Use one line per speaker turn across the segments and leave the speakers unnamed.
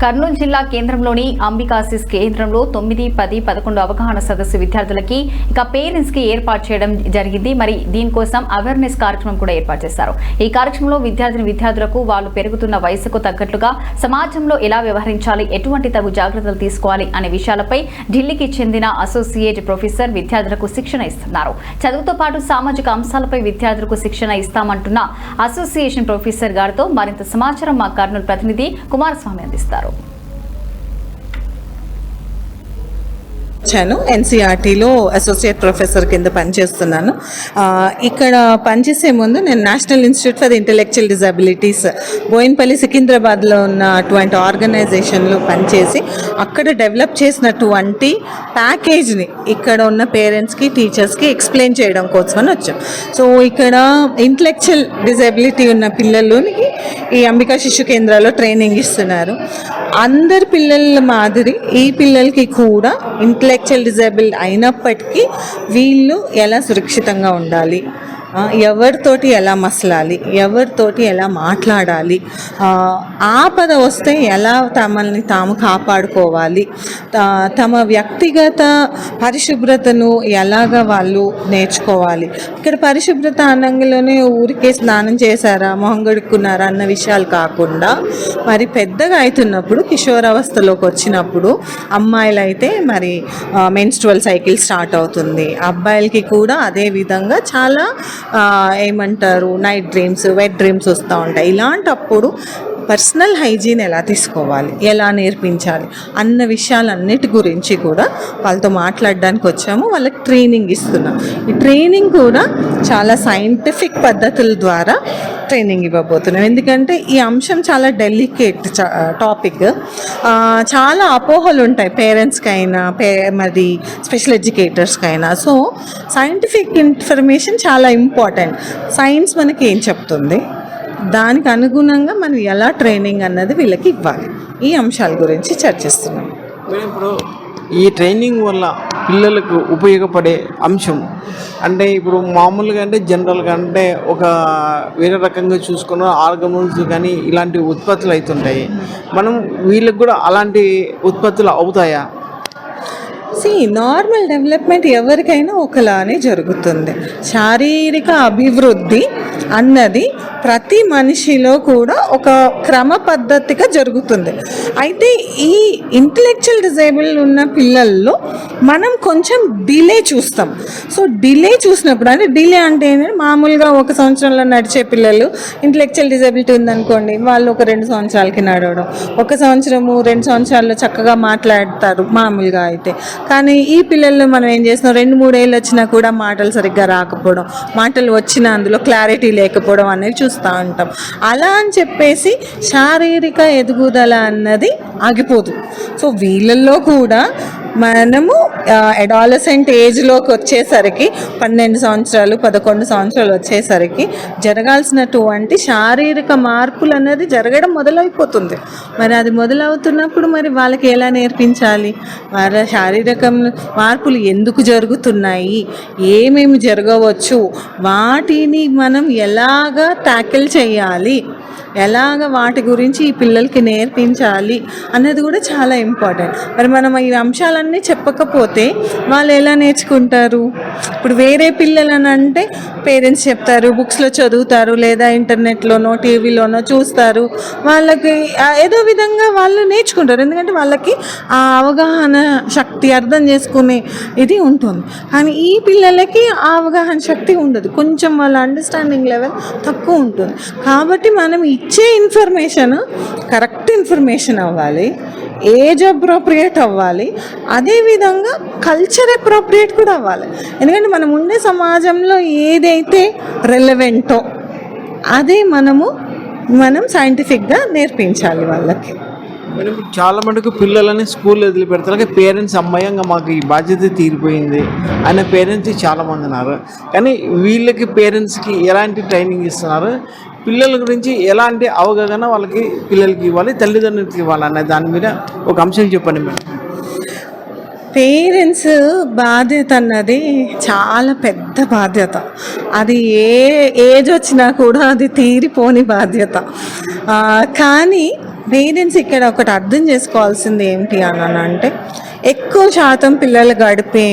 కర్నూలు జిల్లా కేంద్రంలోని అంబికాసిస్ కేంద్రంలో తొమ్మిది పది పదకొండు అవగాహన సదస్సు విద్యార్థులకి ఇక పేరెంట్స్కి ఏర్పాటు చేయడం జరిగింది. మరి దీనికోసం అవేర్నెస్ కార్యక్రమం కూడా ఏర్పాటు చేశారు. ఈ కార్యక్రమంలో విద్యార్థిని విద్యార్థులకు వాళ్ళు పెరుగుతున్న వయసుకు తగ్గట్లుగా సమాజంలో ఎలా వ్యవహరించాలి ఎటువంటి తగు జాగ్రత్తలు తీసుకోవాలి అనే విషయాలపై ఢిల్లీకి చెందిన అసోసియేట్ ప్రొఫెసర్ విద్యార్థులకు శిక్షణ ఇస్తున్నారు. చదువుతో పాటు సామాజిక అంశాలపై విద్యార్థులకు శిక్షణ ఇస్తామంటున్న అసోసియేషన్ ప్రొఫెసర్ గారితో మరింత సమాచారం మా కర్నూలు ప్రతినిధి కుమారస్వామి అందిస్తారు.
వచ్చాను. ఎన్సీఆర్టీలో అసోసియేట్ ప్రొఫెసర్ కింద పనిచేస్తున్నాను. ఇక్కడ పనిచేసే ముందు నేను national institute for intellectual disabilities Bowenpally సికింద్రాబాద్లో ఉన్న అటువంటి ఆర్గనైజేషన్లో పనిచేసి అక్కడ డెవలప్ చేసినటువంటి ప్యాకేజ్ని ఇక్కడ ఉన్న పేరెంట్స్కి టీచర్స్కి ఎక్స్ప్లెయిన్ చేయడం కోసమని వచ్చాం. సో ఇక్కడ ఇంటలెక్చువల్ డిజబిలిటీ ఉన్న పిల్లలని ఈ అంబికా శిశు కేంద్రాల్లో ట్రైనింగ్ ఇస్తున్నారు. అందరి పిల్లల మాదిరి ఈ పిల్లలకి కూడా ఇంటలెక్చువల్ డిజేబుల్ అయినప్పటికీ వీళ్ళు ఎలా సురక్షితంగా ఉండాలి? ఎవరితోటి ఎలా మసలాలి ఎవరితోటి ఎలా మాట్లాడాలి ఆపద వస్తే ఎలా తమల్ని తాము కాపాడుకోవాలి తమ వ్యక్తిగత పరిశుభ్రతను ఎలాగ వాళ్ళు నేర్చుకోవాలి. ఇక్కడ పరిశుభ్రత అన్నంగిలోనే ఊరికే స్నానం చేశారా మొహం గడుక్కున్నారా అన్న విషయాలు కాకుండా మరి పెద్దగా అవుతున్నప్పుడు కిషోరావస్థలోకి వచ్చినప్పుడు అమ్మాయిలు అయితే మరి మెన్స్ట్రువల్ సైకిల్ స్టార్ట్ అవుతుంది. అబ్బాయిలకి కూడా అదే విధంగా చాలా ఏమంటారు నైట్ డ్రీమ్స్ వెట్ డ్రీమ్స్ వస్తూ ఉంటాయి. ఇలాంటప్పుడు పర్సనల్ హైజీన్ ఎలా తీసుకోవాలి? ఎలా నేర్పించాలి? అన్న విషయాలన్నిటి గురించి కూడా వాళ్ళతో మాట్లాడడానికి వచ్చాము. వాళ్ళకి ట్రైనింగ్ ఇస్తున్నాం. ఈ ట్రైనింగ్ కూడా చాలా సైంటిఫిక్ పద్ధతుల ద్వారా ట్రైనింగ్ ఇవ్వబోతున్నాం. ఎందుకంటే ఈ అంశం చాలా డెలికేట్ టాపిక్. చాలా అపోహలు ఉంటాయి పేరెంట్స్కి అయినా పే మరి స్పెషల్ ఎడ్యుకేటర్స్కి అయినా సో సైంటిఫిక్ ఇన్ఫర్మేషన్ చాలా ఇంపార్టెంట్. సైన్స్ మనకి ఏం చెప్తుంది? దానికి అనుగుణంగా మనం ఎలా ట్రైనింగ్ అన్నది వీళ్ళకి ఇవ్వాలి. ఈ అంశాల గురించి చర్చిస్తున్నాం.
ఇప్పుడు ఈ ట్రైనింగ్ వల్ల పిల్లలకు ఉపయోగపడే అంశం. అంటే ఇప్పుడు మామూలుగా అంటే జనరల్గా అంటే ఒక వేరే రకంగా చూసుకున్న ఆర్గనల్స్ కానీ ఇలాంటి ఉత్పత్తులు అవుతుంటాయి మనం వీళ్ళకి కూడా అలాంటి ఉత్పత్తులు అవుతాయా?
సి నార్మల్ డెవలప్మెంట్ ఎవరికైనా ఒకలానే జరుగుతుంది. శారీరక అభివృద్ధి అన్నది ప్రతి మనిషిలో కూడా ఒక క్రమ పద్ధతిగా జరుగుతుంది. అయితే ఈ ఇంటలెక్చువల్ డిజేబుల్ ఉన్న పిల్లల్లో మనం కొంచెం డిలే చూస్తాం. సో డిలే చూసినప్పుడు అంటే డిలే అంటే మామూలుగా ఒక సంవత్సరంలో నడిచే పిల్లలు ఇంటలెక్చువల్ డిజేబిలిటీ ఉందనుకోండి వాళ్ళు ఒక రెండు సంవత్సరాలకి నడవడం. ఒక సంవత్సరము రెండు సంవత్సరాల్లో చక్కగా మాట్లాడతారు మామూలుగా అయితే. కానీ ఈ పిల్లల్లో మనం ఏం చేస్తున్నాం? రెండు మూడేళ్ళు వచ్చినా కూడా మాటలు సరిగ్గా రాకపోవడం మాటలు వచ్చినా అందులో క్లారిటీ లేకపోవడం అనేది చూస్తూ ఉంటాం. అలా అని చెప్పేసి శారీరక ఎదుగుదల అన్నది ఆగిపోదు. సో వీళ్ళల్లో కూడా మనము అడాలసెంట్ ఏజ్లోకి వచ్చేసరికి పన్నెండు సంవత్సరాలు పదకొండు సంవత్సరాలు వచ్చేసరికి జరగాల్సినటువంటి శారీరక మార్పులు అనేది జరగడం మొదలైపోతుంది. మరి అది మొదలవుతున్నప్పుడు మరి వాళ్ళకి ఎలా నేర్పించాలి? వాళ్ళ శారీరక మార్పులు ఎందుకు జరుగుతున్నాయి? ఏమేమి జరగవచ్చు? వాటిని మనం ఎలాగా ట్యాకిల్ చేయాలి? ఎలాగ వాటి గురించి ఈ పిల్లలకి నేర్పించాలి అన్నది కూడా చాలా ఇంపార్టెంట్. మరి మనం ఈ అంశాలన్నీ చెప్పకపోతే వాళ్ళు ఎలా నేర్చుకుంటారు? ఇప్పుడు వేరే పిల్లలని అంటే పేరెంట్స్ చెప్తారు బుక్స్లో చదువుతారు లేదా ఇంటర్నెట్లోనో టీవీలోనో చూస్తారు. వాళ్ళకి ఏదో విధంగా వాళ్ళు నేర్చుకుంటారు. ఎందుకంటే వాళ్ళకి ఆ అవగాహన శక్తి అర్థం చేసుకునే ఇది ఉంటుంది. కానీ ఈ పిల్లలకి ఆ అవగాహన శక్తి ఉండదు. కొంచెం వాళ్ళ అండర్స్టాండింగ్ లెవెల్ తక్కువ ఉంటుంది. కాబట్టి మనం ఇచ్చే ఇన్ఫర్మేషన్ కరెక్ట్ ఇన్ఫర్మేషన్ అవ్వాలి. ఏజ్ అప్రోప్రియేట్ అవ్వాలి. అదేవిధంగా కల్చర్ అప్రోప్రియేట్ కూడా అవ్వాలి. ఎందుకంటే మనం ఉండే సమాజంలో ఏదే ఏదైతే రెలవెంటో అదే మనము మనం సైంటిఫిక్గా నేర్పించాలి వాళ్ళకి.
మేడం చాలా మటుకు పిల్లలని స్కూల్ వదిలిపెడతారు. పెడతారు పేరెంట్స్ అమ్మాయంగా మాకు ఈ బాధ్యత తీరిపోయింది అనే పేరెంట్స్ చాలా మంది ఉన్నారు. కానీ వీళ్ళకి పేరెంట్స్కి ఎలాంటి ట్రైనింగ్ ఇస్తున్నారు? పిల్లల గురించి ఎలాంటి అవగాహన వాళ్ళకి పిల్లలకి ఇవ్వాలి తల్లిదండ్రులకి ఇవ్వాలి అనే దాని మీద ఒక అంశం చెప్పండి మేడం.
పేరెంట్స్ బాధ్యత అన్నది చాలా పెద్ద బాధ్యత. అది ఏ ఏజ్ వచ్చినా కూడా అది తీరిపోని బాధ్యత. కానీ పేరెంట్స్ ఇక్కడ ఒకటి అర్థం చేసుకోవాల్సింది ఏంటి అని అంటే ఎక్కువ శాతం పిల్లలు గడిపే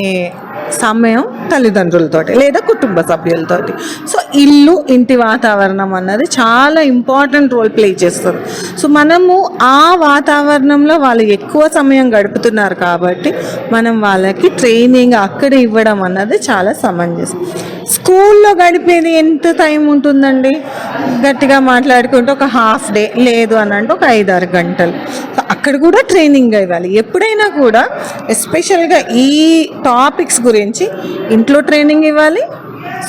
సమయం తల్లిదండ్రులతోటి లేదా కుటుంబ సభ్యులతోటి. సో ఇల్లు ఇంటి వాతావరణం అన్నది చాలా ఇంపార్టెంట్ రోల్ ప్లే చేస్తుంది. సో మనము ఆ వాతావరణంలో వాళ్ళు ఎక్కువ సమయం గడుపుతున్నారు కాబట్టి మనం వాళ్ళకి ట్రైనింగ్ అక్కడ ఇవ్వడం అన్నది చాలా సమంజసం. స్కూల్లో గడిపేది ఎంత టైం ఉంటుందండి? గట్టిగా మాట్లాడుకుంటే ఒక హాఫ్ డే లేదు అని అంటే ఒక ఐదారు గంటలు. సో అక్కడ కూడా ట్రైనింగ్ ఇవ్వాలి. ఎప్పుడైనా కూడా ఎస్పెషల్గా ఈ టాపిక్స్ గురించి ఇంట్లో ట్రైనింగ్ ఇవ్వాలి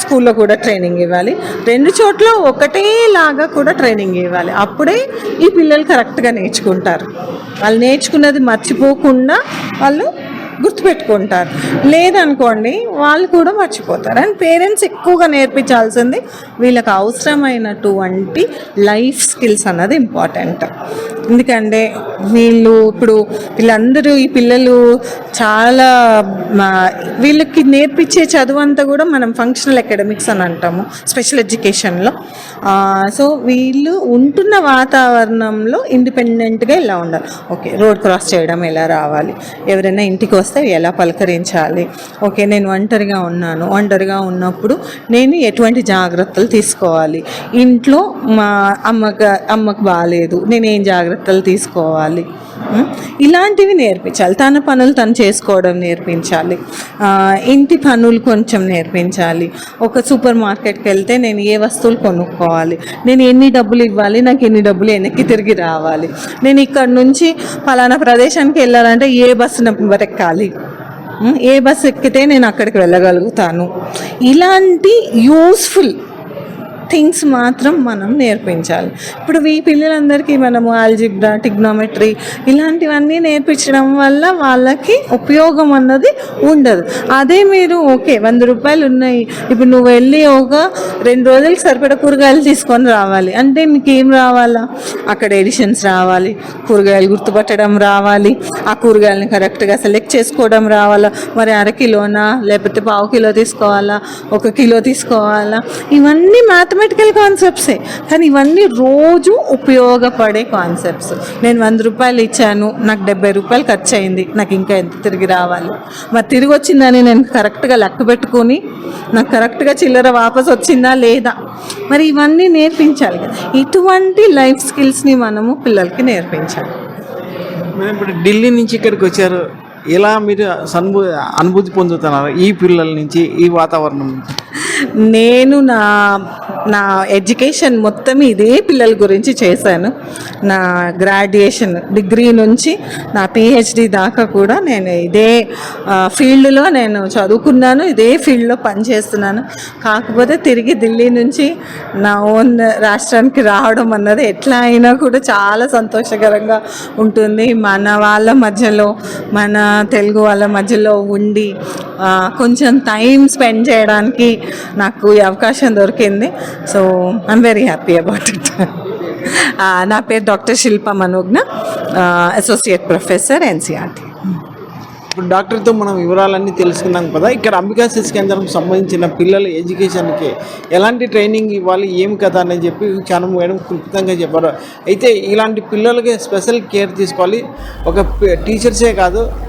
స్కూల్లో కూడా ట్రైనింగ్ ఇవ్వాలి. రెండు చోట్ల ఒకటేలాగా కూడా ట్రైనింగ్ ఇవ్వాలి. అప్పుడే ఈ పిల్లలు కరెక్ట్గా నేర్చుకుంటారు. వాళ్ళు నేర్చుకున్నది మర్చిపోకుండా వాళ్ళు గుర్తుపెట్టుకుంటారు. లేదనుకోండి వాళ్ళు కూడా మర్చిపోతారు. అండ్ పేరెంట్స్ ఎక్కువగా నేర్పించాల్సింది వీళ్ళకి అవసరమైనటువంటి లైఫ్ స్కిల్స్ అన్నది ఇంపార్టెంట్. ఎందుకంటే వీళ్ళు ఇప్పుడు వీళ్ళందరూ ఈ పిల్లలు చాలా మా- వీళ్ళకి నేర్పించే చదువు అంతా కూడా మనం ఫంక్షనల్ అకాడమిక్స్ అని అంటాము స్పెషల్ ఎడ్యుకేషన్లో సో వీళ్ళు ఉంటున్న వాతావరణంలో ఇండిపెండెంట్గా ఇలా ఉండాలి. ఓకే రోడ్ క్రాస్ చేయడం ఎలా రావాలి? ఎవరైనా ఇంటికి వస్తే ఎలా పలకరించాలి? ఓకే నేను ఒంటరిగా ఉన్నాను. ఒంటరిగా ఉన్నప్పుడు నేను ఎటువంటి జాగ్రత్తలు తీసుకోవాలి? ఇంట్లో మా అమ్మకు అమ్మకు బాగాలేదు నేను ఏం జాగ్రత్తలు తీసుకోవాలి? Hmm? ఇలాంటివి నేర్పించాలి. తన పనులు తను చేసుకోవడం నేర్పించాలి. ఇంటి పనులు కొంచెం నేర్పించాలి. ఒక సూపర్ మార్కెట్కి వెళ్తే నేను ఏ వస్తువులు కొనుక్కోవాలి? నేను ఎన్ని డబ్బులు ఇవ్వాలి? నాకు ఎన్ని డబ్బులు వెనక్కి తిరిగి రావాలి? నేను ఇక్కడ నుంచి ఫలానా ప్రదేశానికి వెళ్ళాలంటే ఏ బస్సు నెంబర్ ఎక్కాలి? Hmm? ఏ బస్సు ఎక్కితే నేను అక్కడికి వెళ్ళగలుగుతాను? ఇలాంటి యూస్ఫుల్ థింగ్స్ మాత్రం మనం నేర్పించాలి. ఇప్పుడు ఈ పిల్లలందరికీ మనము ఆల్జిబ్రా టిగ్నోమెట్రీ ఇలాంటివన్నీ నేర్పించడం వల్ల వాళ్ళకి ఉపయోగం అన్నది ఉండదు. అదే మీరు ఓకే వంద రూపాయలు ఉన్నాయి. ఇప్పుడు నువ్వు వెళ్ళి ఒక రెండు రోజులకు సరిపడా కూరగాయలు తీసుకొని రావాలి. అంటే మీకు ఏం రావాలా? అక్కడ ఎడిషన్స్ రావాలి. కూరగాయలు గుర్తుపట్టడం రావాలి. ఆ కూరగాయలను కరెక్ట్గా సెలెక్ట్ చేసుకోవడం రావాలా? మరి అర కిలోనా? లేకపోతే పావు కిలో తీసుకోవాలా? ఒక కిలో తీసుకోవాలా? ఇవన్నీ మ్యాథమెటికల్ కాన్సెప్ట్సే కానీ ఇవన్నీ రోజు ఉపయోగపడే కాన్సెప్ట్స్ నేను వంద రూపాయలు ఇచ్చాను నాకు డెబ్బై రూపాయలు ఖర్చు అయింది నాకు ఇంకా ఎంత తిరిగి రావాలి? మరి తిరిగి వచ్చిందని నేను కరెక్ట్గా లెక్క పెట్టుకొని నాకు కరెక్ట్గా చిల్లర వాపస్ వచ్చిందా లేదా? మరి ఇవన్నీ నేర్పించాలి కదా. ఇటువంటి లైఫ్ స్కిల్స్ని మనము పిల్లలకి నేర్పించాలి.
ఇప్పుడు ఢిల్లీ నుంచి ఇక్కడికి వచ్చారు. ఎలా మీరు సన్భూ అనుభూతి పొందుతున్నారు ఈ పిల్లల నుంచి ఈ వాతావరణం నుంచి?
నేను నా నా ఎడ్యుకేషన్ మొత్తం ఇదే పిల్లల గురించి చేశాను. నా గ్రాడ్యుయేషన్ డిగ్రీ నుంచి నా పిహెచ్డి దాకా కూడా నేను ఇదే ఫీల్డ్లో నేను చదువుకున్నాను ఇదే ఫీల్డ్లో పనిచేస్తున్నాను. కాకపోతే తిరిగి ఢిల్లీ నుంచి నా ఓన్ రాష్ట్రానికి రావడం అన్నది ఎట్లా అయినా కూడా చాలా సంతోషకరంగా ఉంటుంది. మన వాళ్ళ మధ్యలో మన తెలుగు వాళ్ళ మధ్యలో ఉండి కొంచెం టైం స్పెండ్ చేయడానికి నాకు ఈ అవకాశం దొరికింది. So I'm very happy about it నా పేరు doctor Shilpa Manogna associate professor NCERT
ఇప్పుడు డాక్టర్తో మనం వివరాలన్నీ తెలుసుకున్నాం కదా ఇక్కడ అంబికా శిశు కేంద్రం సంబంధించిన పిల్లల ఎడ్యుకేషన్కి ఎలాంటి ట్రైనింగ్ ఇవ్వాలి ఏం కదా అని చెప్పి చాలా మేడం క్లుప్తంగా చెప్పారు. అయితే ఇలాంటి పిల్లలకి స్పెషల్ కేర్ తీసుకోవాలి. ఒక టీచర్సే కాదు